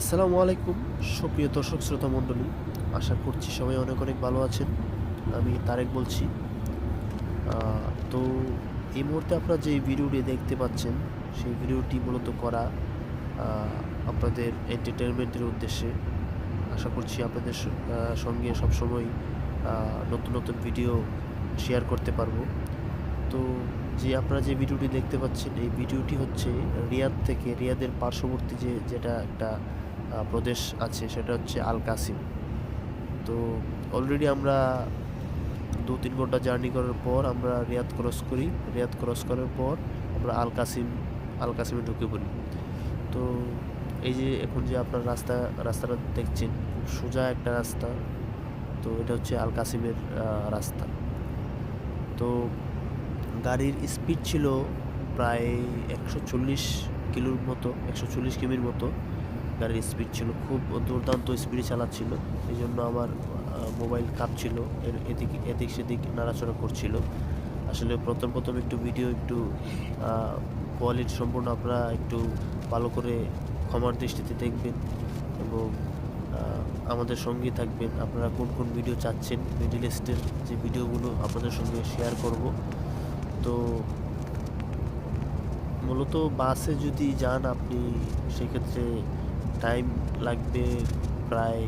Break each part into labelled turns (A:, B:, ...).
A: আসসালামু আলাইকুম, সুপ্রিয় দর্শক শ্রোতা মণ্ডলী। আশা করছি সবাই অনেক অনেক ভালো আছেন। আমি তারেক বলছি। তো এই মুহূর্তে আপনারা যে ভিডিওটি দেখতে পাচ্ছেন, সেই ভিডিওটি মূলত করা আপনাদের এন্টারটেনমেন্টের উদ্দেশ্যে। আশা করছি আপনাদের সঙ্গে সবসময় নতুন নতুন ভিডিও শেয়ার করতে পারব। তো যে আপনারা যে ভিডিওটি দেখতে পাচ্ছেন, এই ভিডিওটি হচ্ছে রিয়াদ থেকে, রিয়াদের পার্শ্ববর্তী যে, যেটা একটা প্রদেশ আছে, সেটা হচ্ছে আল কাসিম। তো অলরেডি আমরা দু তিন ঘণ্টা জার্নি করার পর আমরা রিয়াদ ক্রস করি। রিয়াদ ক্রস করার পর আমরা আল কাসিম, আল কাসিমে ঢুকে পড়ি। তো এই যে এখন যে আপনার রাস্তা, রাস্তাটা দেখছেন, খুব সোজা একটা রাস্তা। তো এটা হচ্ছে আল কাসিমের রাস্তা। তো গাড়ির স্পিড ছিল প্রায় একশো চল্লিশ কিলোর মতো, একশো চল্লিশ কিমির মতো। গাড়ির স্পিড ছিল, খুব দুর্দান্ত স্পিডে চালাচ্ছিল। এই জন্য আমার মোবাইল কাঁপছিল, এর এদিক এদিক সেদিক নাড়াচড়া করছিল। আসলে প্রথম প্রথম একটু ভিডিও একটু কোয়ালিটি সম্পূর্ণ আপনারা একটু ভালো করে ক্ষমার দৃষ্টিতে দেখবেন এবং আমাদের সঙ্গে থাকবেন। আপনারা কোন কোন ভিডিও চাচ্ছেন? মিডিল ইস্টের যে ভিডিওগুলো আপনাদের সঙ্গে শেয়ার করব। তো মূলত বাসে যদি যান আপনি, সেক্ষেত্রে টাইম লাগবে প্রায়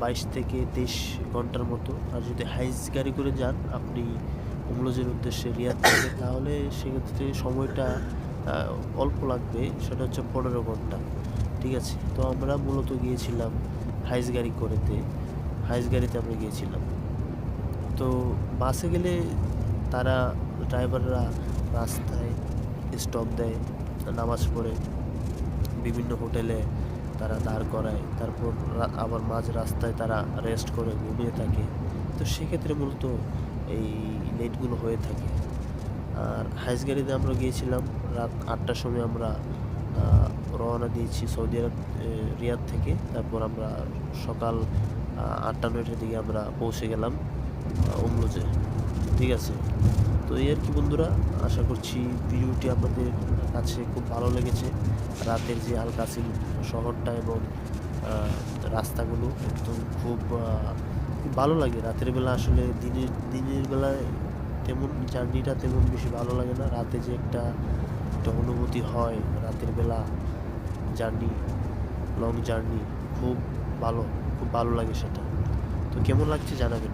A: বাইশ থেকে তেইশ ঘণ্টার মতো। আর যদি হাইস গাড়ি করে যান, আপনি উমলোজের উদ্দেশ্যে রিয়াদ থেকে তাহলে সেক্ষেত্রে সময়টা অল্প লাগবে, সেটা হচ্ছে পনেরো ঘণ্টা। ঠিক আছে? তো আমরা মূলত গিয়েছিলাম হাইস গাড়ি করেতে। হাইস গাড়িতে আমরা গিয়েছিলাম। তো বাসে গেলে তারা, ড্রাইভাররা রাস্তায় স্টপ দেয়, নামাজ পড়ে। বিভিন্ন হোটেলে তারা দাঁড় করায়, তারপর আবার মাঝ রাস্তায় তারা রেস্ট করে ঘুমিয়ে থাকে। তো সেক্ষেত্রে মূলত এই লেটগুলো হয়ে থাকে। আর হাইস গাড়িতে আমরা গিয়েছিলাম, রাত আটটার সময় আমরা রওনা দিয়েছি সৌদি আরব রিয়াদ থেকে। তারপর আমরা সকাল আটটা নয়টার দিকে আমরা পৌঁছে গেলাম উমলোজে ঠিক আছে? তো এই আর কি বন্ধুরা, আশা করছি ভিডিওটি আপনাদের কাছে খুব ভালো লেগেছে। রাতের যে আল কাসিম শহরটা এবং রাস্তাগুলো একদম খুব ভালো লাগে। রাতের বেলা আসলে দিনের দিনের বেলায় তেমন জার্নিটা তেমন বেশি ভালো লাগে না। রাতে যে একটা একটা অনুভূতি হয়, রাতের বেলা জার্নি, লং জার্নি, খুব ভালো খুব ভালো লাগে সেটা। তো কেমন লাগছে জানাবেন?